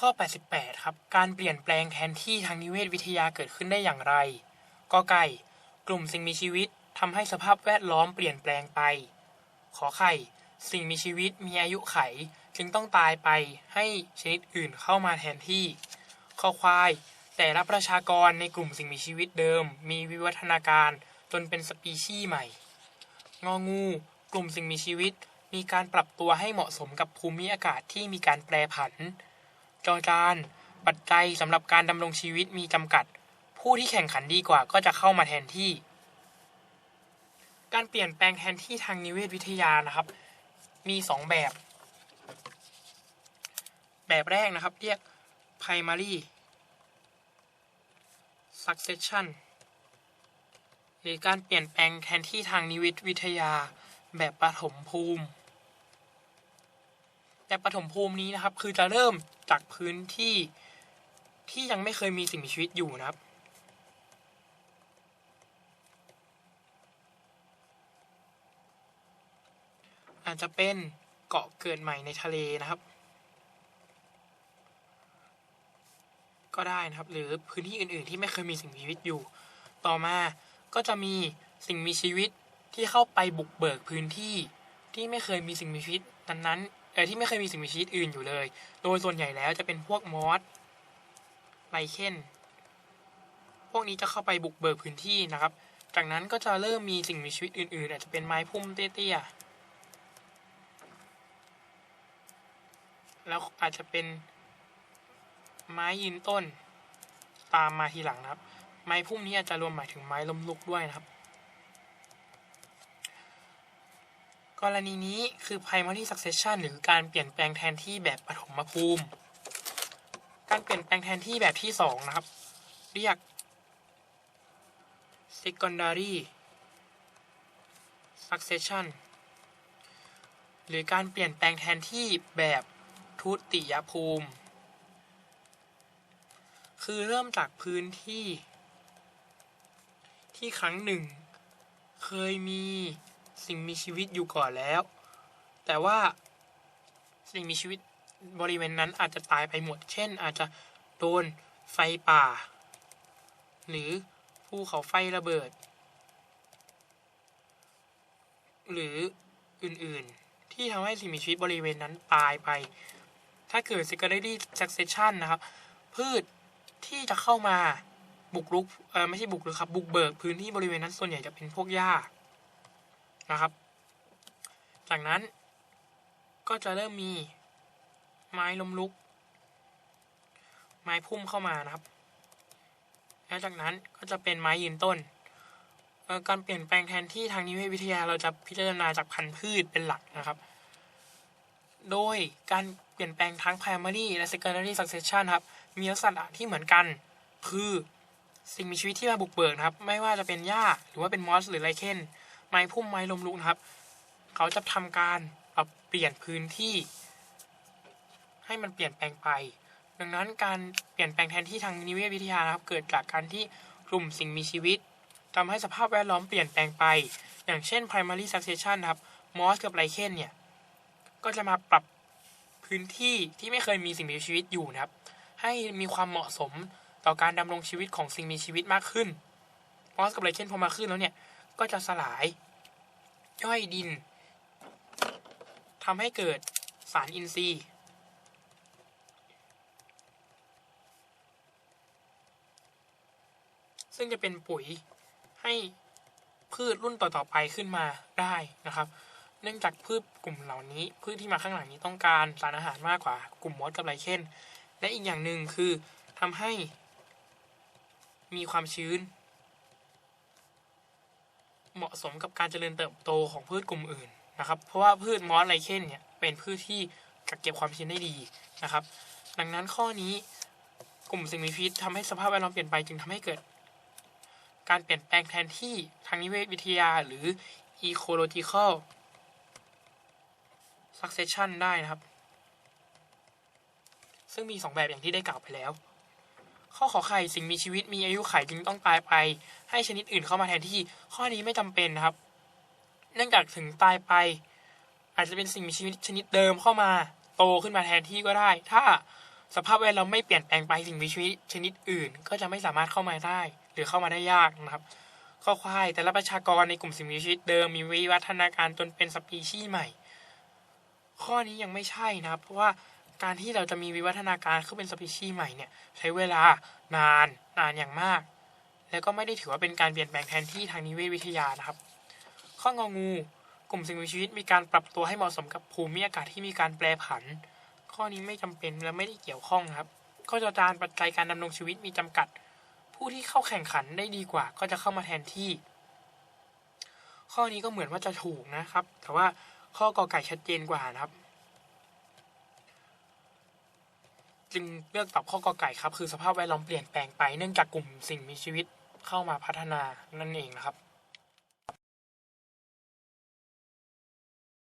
ข้อ 88 ครับ การเปลี่ยนแปลงแทนที่ทางนิเวศวิทยาเกิดขึ้นได้อย่างไร กอไก่ กลุ่มสิ่งมีชีวิตทำให้สภาพแวดล้อมเปลี่ยนแปลงไป ขอไข่ สิ่งมีชีวิตมีอายุไข จึงต้องตายไปให้ชนิดอื่นเข้ามาแทนที่คอควาย แต่ละประชากรในกลุ่มสิ่งมีชีวิตเดิม มีวิวัฒนาการจนเป็นสปีชีส์ใหม่ งองู กลุ่มสิ่งมีชีวิตมีการปรับตัวให้เหมาะสมกับภูมิอากาศที่มีการแปรผัน จอจาน ปัจจัยสำหรับการดำรงชีวิตมีจำกัด ผู้ที่แข่งขันดีกว่าก็จะเข้ามาแทนที่ การเปลี่ยนแปลงแทนที่ทางนิเวศวิทยานะครับ มีสองแบบ แบบแรกนะครับ เรียก primary succession หรือการเปลี่ยนแปลงแทนที่ทางนิเวศวิทยา แบบปฐมภูมิ แต่ปฐมภูมินี้นะครับ คือจะเริ่มจากพื้นที่ที่ยังไม่เคยมีสิ่งมีชีวิตอยู่นะครับ อาจจะเป็นเกาะเกิดใหม่ในทะเลนะครับ ก็ได้นะครับ หรือพื้นที่อื่น ๆ ที่ไม่เคยมีสิ่งมีชีวิตอยู่ ต่อมาก็จะมีสิ่งมีชีวิตที่เข้าไปบุกเบิกพื้นที่ที่ไม่เคยมีสิ่งมีชีวิตนั้นๆ ที่ไม่เคยมีสิ่งมีชีวิตอื่นอยู่เลย โดยส่วนใหญ่แล้วจะเป็นพวกมอสไลเคนพวกนี้จะเข้าไปบุกเบิกพื้นที่นะครับ จากนั้นก็จะเริ่มมีสิ่งมีชีวิตอื่นๆ อาจจะเป็นไม้พุ่มเตี้ยๆ แล้วอาจจะเป็นไม้ยืนต้น ตามมาทีหลังนะครับ ไม้พุ่มนี้อาจจะรวมหมายถึงไม้ล้มลุกด้วยนะครับ กรณีนี้คือ primary succession หรือการเปลี่ยนแปลงแทนที่แบบปฐมภูมิ การเปลี่ยนแปลงแทนที่แบบที่สองนะครับ เรียก secondary succession หรือการเปลี่ยนแปลงแทนที่แบบทุติยภูมิ คือเริ่มจากพื้นที่ ที่ครั้งหนึ่ง เคยมี สิ่งมีชีวิตอยู่ก่อนแล้ว แต่ว่าสิ่งมีชีวิตบริเวณนั้นอาจจะตายไปหมด เช่น อาจจะโดนไฟป่า หรือภูเขาไฟระเบิด หรืออื่นๆ ที่ทำให้สิ่งมีชีวิตบริเวณนั้นตายไป ถ้าเกิด secondary succession นะครับ พืชที่จะเข้ามาบุกรุก เออไม่ใช่บุกรุกครับ บุกเบิกพื้นที่บริเวณนั้นส่วนใหญ่จะเป็นพวกหญ้า นะครับ จากนั้นก็จะเริ่มมีไม้ล้มลุก ไม้พุ่มเข้ามานะครับ แล้วจากนั้นก็จะเป็นไม้ยืนต้น การเปลี่ยนแปลงแทนที่ทางนิเวศวิทยาเราจะพิจารณาจากพันธุ์พืชเป็นหลักนะครับ โดยการเปลี่ยนแปลงทั้ง primary และ secondary succession ครับมีลักษณะที่เหมือนกัน คือสิ่งมีชีวิตที่มาบุกเบิกครับ ไม่ว่าจะเป็นหญ้าหรือว่าเป็นมอสหรือไรเคน ไม้พุ่มไม้ลมลุกนะครับ เขาจะทำการปรับเปลี่ยนพื้นที่ ให้มันเปลี่ยนแปลงไป ดังนั้นการเปลี่ยนแปลงแทนที่ทางนิเวศวิทยานะครับ เกิดจากการที่กลุ่มสิ่งมีชีวิตทำให้สภาพแวดล้อมเปลี่ยนแปลงไป อย่างเช่น primary succession นะครับมอสกับไรเคนเนี่ยก็จะมาปรับพื้นที่ที่ไม่เคยมีสิ่งมีชีวิตอยู่นะครับ ให้มีความเหมาะสมต่อการดำรงชีวิตของสิ่งมีชีวิตมากขึ้นมอสกับไรเคนพอมาขึ้นแล้วเนี่ย ก็จะสลาย ย่อยดินทำให้เกิดสารอินทรีย์ ซึ่งจะเป็นปุ๋ยให้พืชรุ่นต่อๆไปขึ้นมาได้นะครับ เนื่องจากพืชกลุ่มเหล่านี้ พืชที่มาข้างหลังนี้ต้องการสารอาหารมากกว่ากลุ่มมอสกับไรเคนและอีกอย่างหนึ่งคือทำให้มีความชื้น เหมาะสมกับการเจริญเติบโตของพืชกลุ่มอื่นนะครับ เพราะว่าพืชมอสไรเคนเนี่ยเป็นพืชที่กักเก็บความชื้นได้ดีนะครับ ดังนั้นข้อนี้กลุ่มสิ่งมีชีวิตทำให้สภาพแวดล้อมเปลี่ยนไปจึงทำให้เกิด การเปลี่ยนแปลงแทนที่ทางนิเวศวิทยาหรือ ecological succession ได้นะครับ ซึ่งมีสองแบบอย่างที่ได้กล่าวไปแล้ว ข้อขอไข่สิ่งมีชีวิตมีอายุไขจึงต้องตายไป ให้ชนิดอื่นเข้ามาแทนที่ ข้อนี้ไม่จำเป็นนะครับ เนื่องจากถึงตายไป อาจจะเป็นสิ่งมีชีวิตชนิดเดิมเข้ามา โตขึ้นมาแทนที่ก็ได้ ถ้าสภาพแวดล้อมไม่เปลี่ยนแปลงไปสิ่งมีชีวิตชนิดอื่น ก็จะไม่สามารถเข้ามาได้ หรือเข้ามาได้ยากนะครับ ข้อควายแต่ละประชากรในกลุ่มสิ่งมีชีวิตเดิมมีวิวัฒนาการจนเป็นสปีชีส์ใหม่ ข้อนี้ยังไม่ใช่นะครับ เพราะว่า การที่เราจะมีวิวัฒนาการขึ้นเป็นสปีชีส์ใหม่เนี่ย ใช้เวลานานนานอย่างมาก แล้วก็ไม่ได้ถือว่าเป็นการเปลี่ยนแปลงแทนที่ทางนิเวศวิทยานะครับ ข้ององู กลุ่มสิ่งมีชีวิตมีการปรับตัวให้เหมาะสมกับภูมิอากาศที่มีการแปรผัน ข้อนี้ไม่จำเป็นและไม่ได้เกี่ยวข้องครับข้อจอจานปัจจัยการดำรงชีวิตมีจำกัด ผู้ที่เข้าแข่งขันได้ดีกว่า ก็จะเข้ามาแทนที่ ข้อนี้ก็เหมือนว่าจะถูกนะครับ แต่ว่าข้อกอไก่ชัดเจนกว่านะครับ จึงเลือกตอบข้อกอไก่ครับ คือสภาพแวดล้อมเปลี่ยนแปลงไปเนื่องจากกลุ่มสิ่งมีชีวิตเข้ามาพัฒนานั่นเองนะครับ